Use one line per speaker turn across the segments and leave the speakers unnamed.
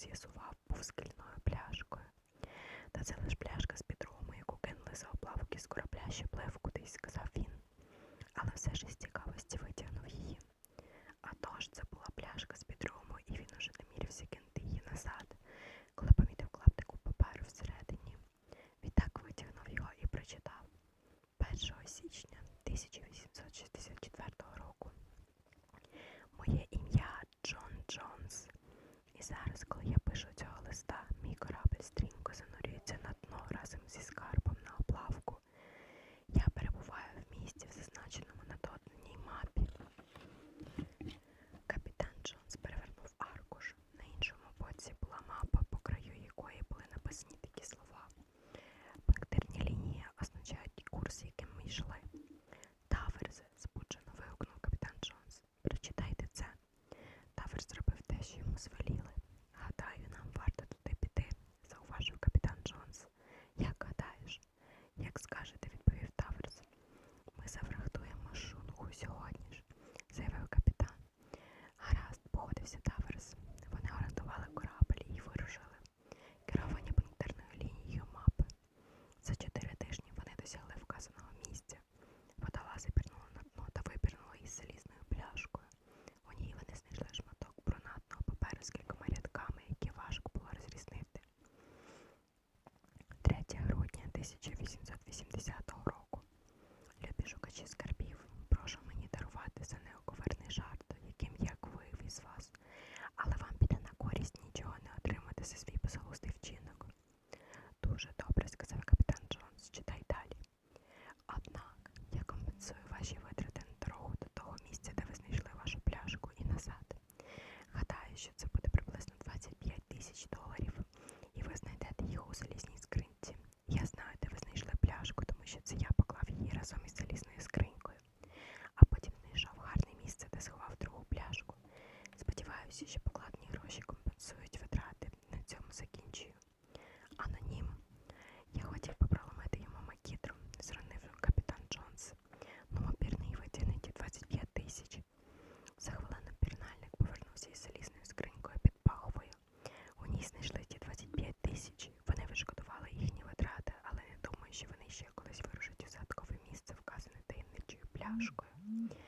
з'ясував, був скільною пляшкою. Та це лиш пляшка з під рому, яку кинули за облавки з корабля, що плив кудись, сказав він. Але все ж 1880 пляшкою.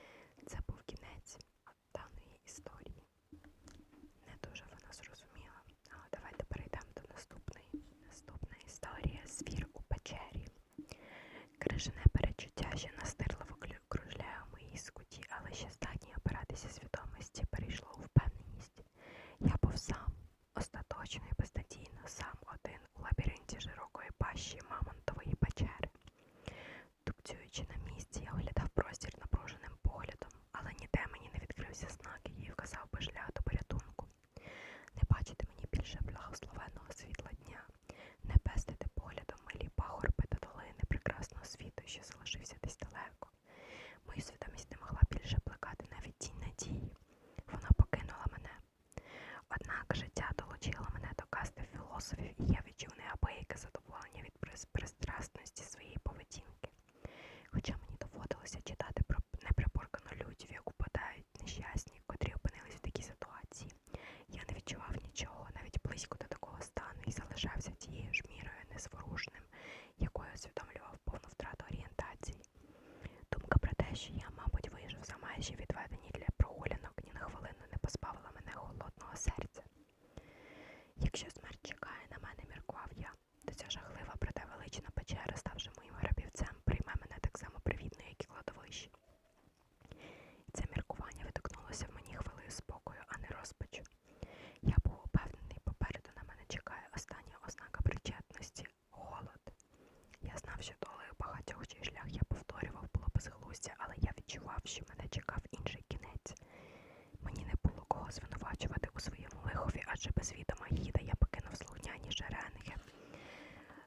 Майже без відома гіда я покинув слухняні жереники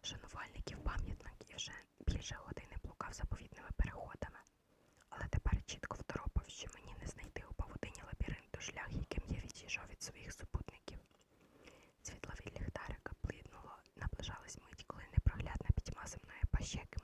шанувальників пам'ятник і вже більше години блукав заповітними переходами, але тепер чітко второпав, що мені не знайти у павутині лабіринту шлях, яким я відійшов від своїх супутників. Світлові ліхтарика плиднуло, наближалась мить, коли непроглядна пітьма земної пащеки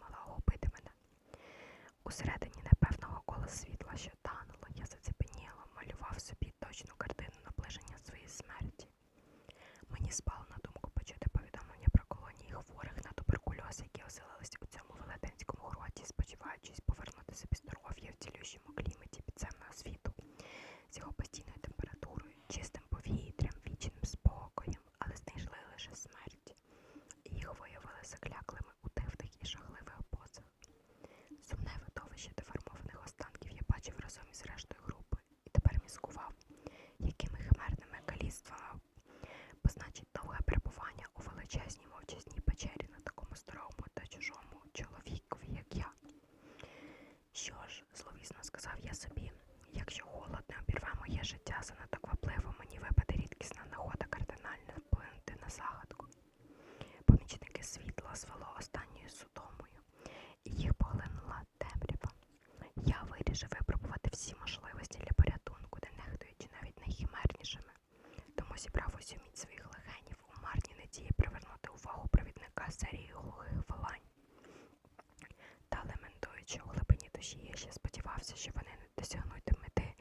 що у глибині душі. Я ще сподівався, що вони не досягнуть до мети,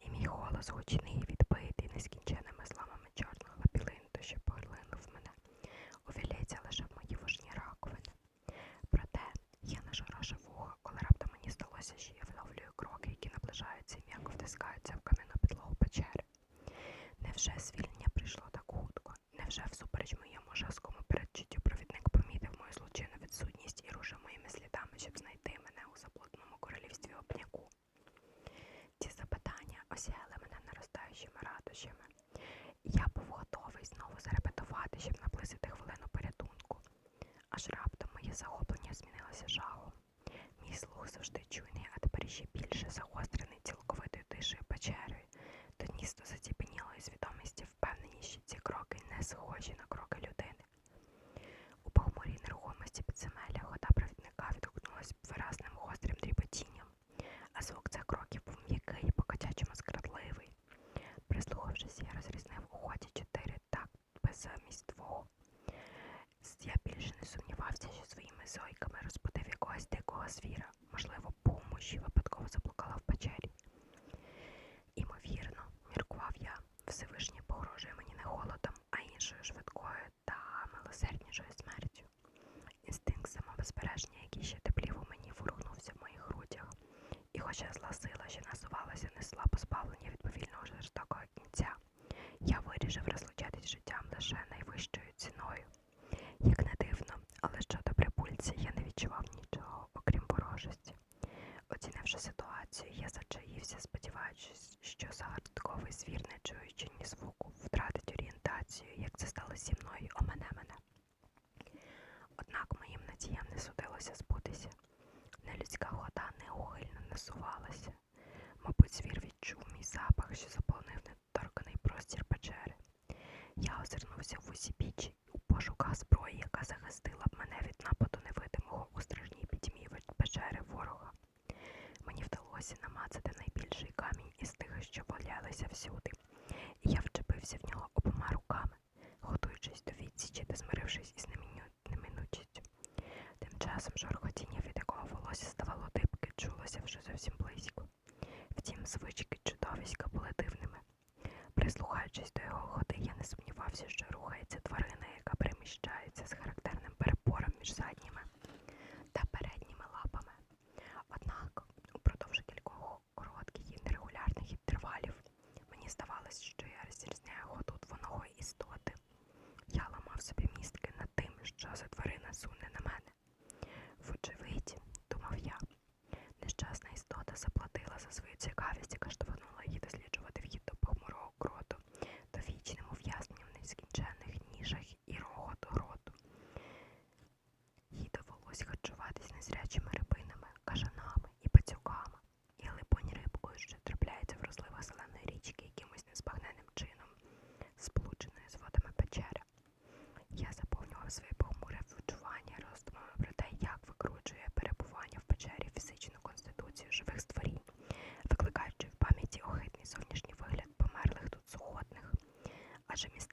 і мій голос гучний захоплення змінилося жахом. Мій слух завжди чуйний, а тепер ще більше захоплення. тримав собі містки над тим, що за тварина суне на мене. Вочевидь, думав я, нещасна істота заплатила за свою że mnie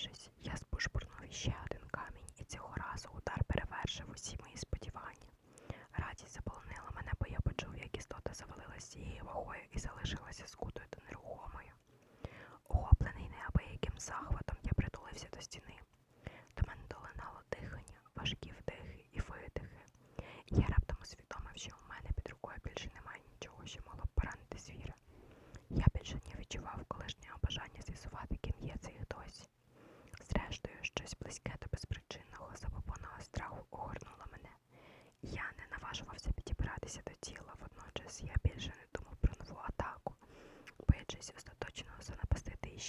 щось.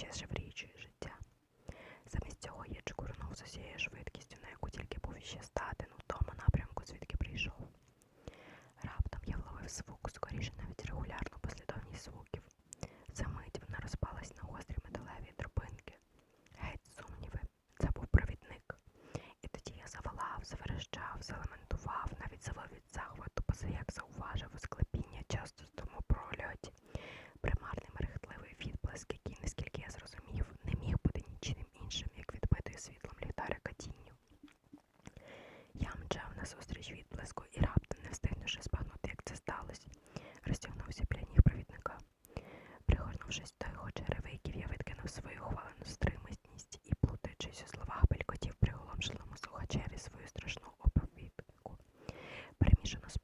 ще шевріючої життя. Замість цього я чкурнув з усією швидкістю, на яку тільки був іще стати, że nas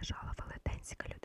лежала велетенська людина.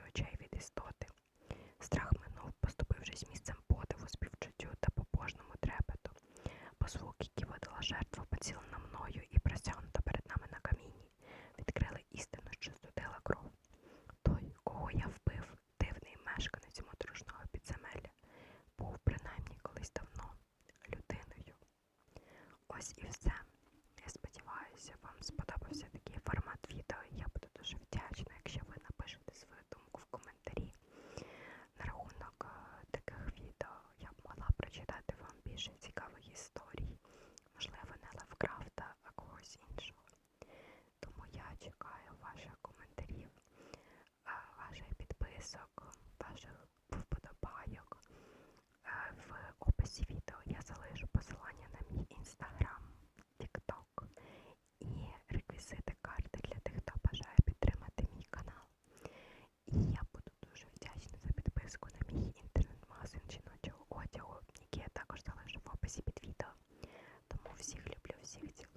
Вже всіх цілую.